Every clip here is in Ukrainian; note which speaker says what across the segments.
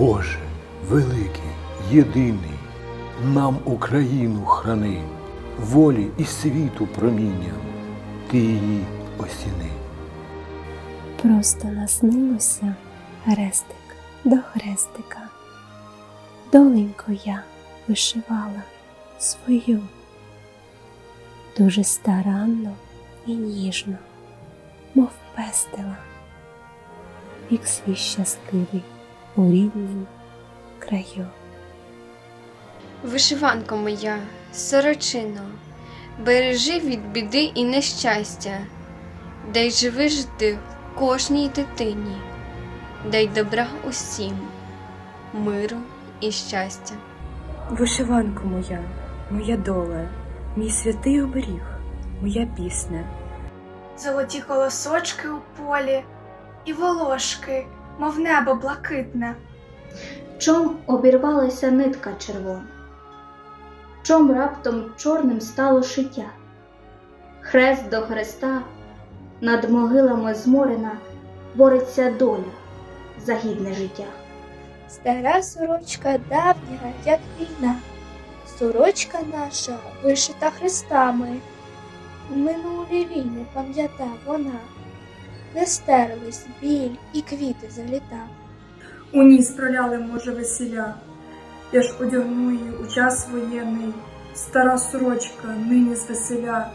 Speaker 1: Боже, великий, єдиний, нам Україну храни, волі і світу промінням, ти її осіни.
Speaker 2: Просто наснилося хрестик до хрестика. Доленько я вишивала свою, дуже старанно і ніжно, мов пестила, вік свій щасливий у ріднім краю.
Speaker 3: Вишиванко моя, сорочино, бережи від біди і нещастя, дай живи жити кожній дитині, дай добра усім, миру і щастя.
Speaker 4: Вишиванко моя, моя доля, мій святий оберіг, моя пісня.
Speaker 5: Золоті колосочки у полі і волошки, мов небо блакитне.
Speaker 6: Чом обірвалася нитка червона? Чом раптом чорним стало шиття? Хрест до хреста, над могилами зморена, бореться доля за гідне життя.
Speaker 7: Стара сорочка давня, як війна, сорочка наша вишита хрестами. Минулі війни пам'ята вона, не стерлись біль і квіти за літа.
Speaker 8: У ніс проляли, може, весіля. Я ж одягну її у час воєнний, стара сорочка нині звеселя,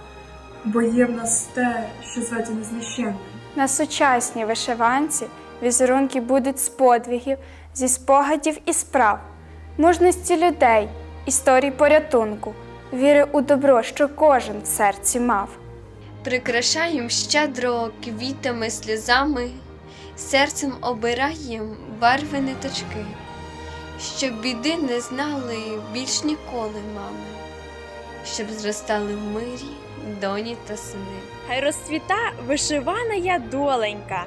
Speaker 8: бо є в нас те, що зветі незміщенне.
Speaker 9: На сучасній вишиванці візерунки будуть з подвигів, зі спогадів і справ, мужності людей, історій порятунку, віри у добро, що кожен в серці мав.
Speaker 3: Прикрашаєм щедро квітами, сльозами, серцем обираєм барви ниточки, щоб біди не знали більш ніколи мами, щоб зростали в мирі доні та сини.
Speaker 10: Хай розцвіта вишивана я доленька,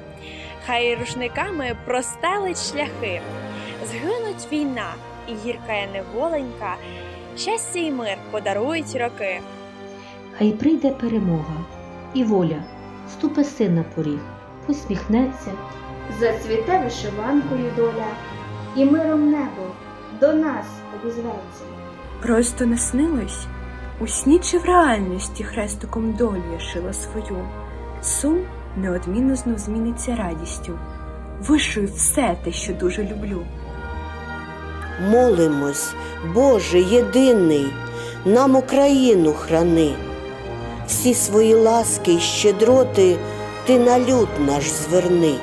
Speaker 10: хай рушниками простелить шляхи, згинуть війна і гірка я неволенька, щастя й мир подарують роки.
Speaker 11: Хай прийде перемога і воля, ступи син на поріг, посміхнеться,
Speaker 6: Зацвіте вишиванкою доля, і миром небо до нас обізветься.
Speaker 4: Просто наснилось? У сні чи в реальності хрестиком долю я шила свою. Сум неодмінно знов зміниться радістю. Вишую все те, що дуже люблю.
Speaker 12: Молимось, Боже єдиний, нам Україну храни. Всі свої ласки й щедроти ти на люд наш зверни.